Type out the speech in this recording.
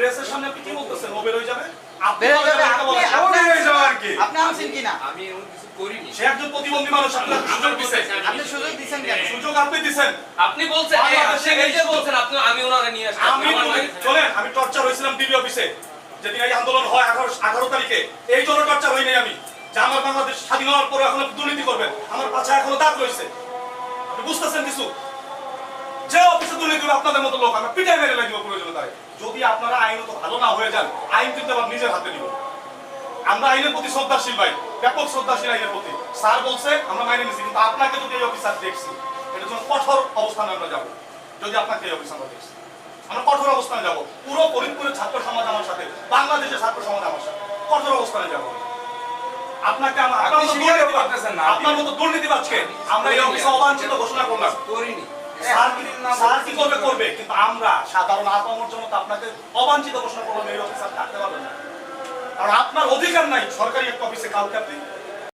প্রেসের সামনে আপনি কি বলতেছেন? ও বের হয়ে যাবে? আপনি হয়ে যাবে, এটা বলেন। আপনি- আপনি যাওয়া আর কি। আপনি আনছেন কিনা আমি এমন কিছু করিনি। সে একজন প্রতিবন্ধী মানুষ আপনার সুযোগ দিছে আপনি সুযোগ দিচ্ছেন কেন? সুযোগ আপনি দিছেন। আপনি বলছেন বাংলাদেশে এই নিজে বলছেন আপনি আমি ওনারে নিয়ে আসছি আমি আমার তুমি- বাড়িতে- চলেন আমি টর্চার হয়েছিলাম ডিবি অফিসে। যেদিন এই আন্দোলন হয় আঠারো আঠারো তারিখে। এই জন্য টর্চার হই নাই আমি। যে আমার বাংলাদেশ স্বাধীন হওয়ার পরে এখন দুর্নীতি করবেন। আমার পাছা এখনও দাগ রয়েছে। আপনি বুঝতেছেন কিছু? যে অফিসে দুর্নীতি করবে আপনাদের মতো লোক আমরা পিটাই মেরে লাগবে প্রয়োজন তাই যদি আপনারা আইনত ভালো না হয়ে যান আইন কিন্তু আবার নিজের হাতে নিব। আমরা আইনের প্রতি শ্রদ্ধাশীল ভাই ব্যাপক শ্রদ্ধাশীল আইনের প্রতি। স্যার বলছে আমরা মাইনে নিছি কিন্তু আপনাকে যদি এই অফিসার দেখছি এটার জন্য কঠোর অবস্থানে আমরা যাব। যদি আপনাকে এই অফিস আমরা দেখছি আমরা কঠোর অবস্থানে যাব। পুরো ফরিদপুরের ছাত্র সমাজ আমার সাথে বাংলাদেশের ছাত্র সমাজ আমার সাথে কঠোর অবস্থানে যাব। আপনাকে আমরা আপনার মতো। আপনার দুর্নীতিবাজকে আমরা এই অফিসে অবাঞ্ছিত ঘোষণা করলাম। করিনি। স্যার করবে করবে? কিন্তু আমরা সাধারণ আপামর জন্য আপনাকে অবাঞ্ছিত ঘোষণা করলাম, এই অফিসার থাকতে পারবেন না। কারণ আপনার অধিকার নাই সরকারি একটা অফিসে কাউকে আপনি